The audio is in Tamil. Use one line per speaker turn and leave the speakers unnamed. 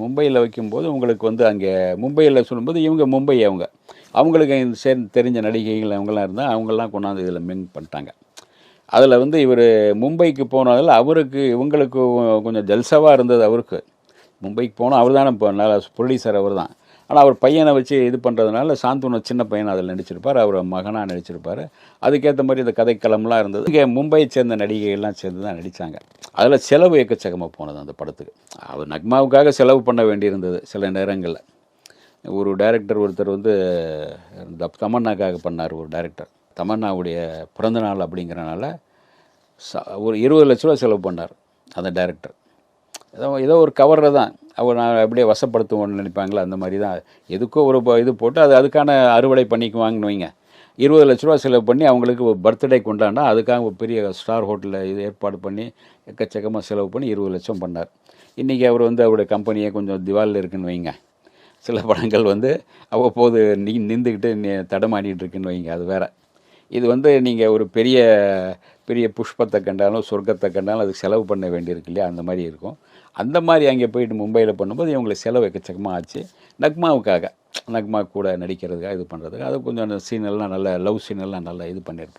மும்பையில் வைக்கும்போது உங்களுக்கு வந்து அங்கே மும்பையில் சொல்லும்போது இவங்க மும்பை அவங்க. அவங்களுக்கு சேர்ந்து தெரிஞ்ச நடிகைகள் அவங்களாம் இருந்தால் அவங்களாம் கொண்டாந்து இதில் மிங் பண்ணிட்டாங்க. அதில் வந்து இவர் மும்பைக்கு போனதில் அவருக்கு இவங்களுக்கு கொஞ்சம் ஜல்சவாக இருந்தது அவருக்கு. மும்பைக்கு போனால் அவர் தானே இப்போ நல்லா ப்ரொடியூசர் அவர் தான் ஆனால் அவர் பையனை வச்சு இது பண்ணுறதுனால சாந்தனு சின்ன பையன் அதில் நடிச்சிருப்பார். அவர் மகனாக நடிச்சிருப்பார். அதுக்கேற்ற மாதிரி இந்த கதைக்களம்லாம் இருந்தது. இங்கே மும்பையை சேர்ந்த நடிகைகள்லாம் சேர்ந்து தான் நடித்தாங்க அதில் செலவு எக்கச்சக்கமாக போனது அந்த படத்துக்கு. அவர் நக்மாவுக்காக செலவு பண்ண வேண்டியிருந்தது சில நேரங்களில். ஒரு டைரக்டர் ஒருத்தர் வந்து இந்த தமன்னாக்காக பண்ணார் ஒரு டைரக்டர். தமன்னாவுடைய பிறந்தநாள் அப்படிங்கிறனால ச ஒரு இருபது லட்ச ரூபா செலவு பண்ணார் அந்த டைரக்டர். ஏதோ ஏதோ ஒரு கவரில் தான் அவர் நான் அப்படியே வசப்படுத்துவோம்னு நினைப்பாங்களா? அந்த மாதிரி தான். எதுக்கோ ஒரு இது போட்டு அது அதுக்கான அறுவடை பண்ணிக்குவாங்கன்னு வைங்க. இருபது லட்ச ரூபா செலவு பண்ணி அவங்களுக்கு பர்த்டே கொண்டாடினா அதுக்காக ஒரு பெரிய ஸ்டார் ஹோட்டலில் இது ஏற்பாடு பண்ணி எக்கச்சக்கமாக செலவு பண்ணி இருபது லட்சம் பண்ணார். இன்றைக்கி அவர் வந்து அவருடைய கம்பெனியை கொஞ்சம் திவாலில் இருக்குன்னு வைங்க. சில படங்கள் வந்து அவ்வப்போது நீ நின்றுக்கிட்டு நி- தடமாடிட்டு இருக்குன்னு வைங்க. அது வேற. இது வந்து நீங்கள் ஒரு பெரிய பெரிய புஷ்பத்தை கண்டாலும் சொர்க்கத்தை கண்டாலும் அதுக்கு செலவு பண்ண வேண்டியிருக்கு இல்லையா? அந்த மாதிரி இருக்கும். அந்த மாதிரி அங்கே போயிட்டு மும்பையில் பண்ணும்போது இவங்களுக்கு செலவு எக்கச்சக்கமாக ஆச்சு. நக்மாவுக்காக நக்மா கூட நடிக்கிறதுக்காக இது பண்ணுறதுக்கு அது கொஞ்சம் சீன் எல்லாம் நல்ல லவ் சீன் எல்லாம் நல்லா இது பண்ணியிருப்போம்.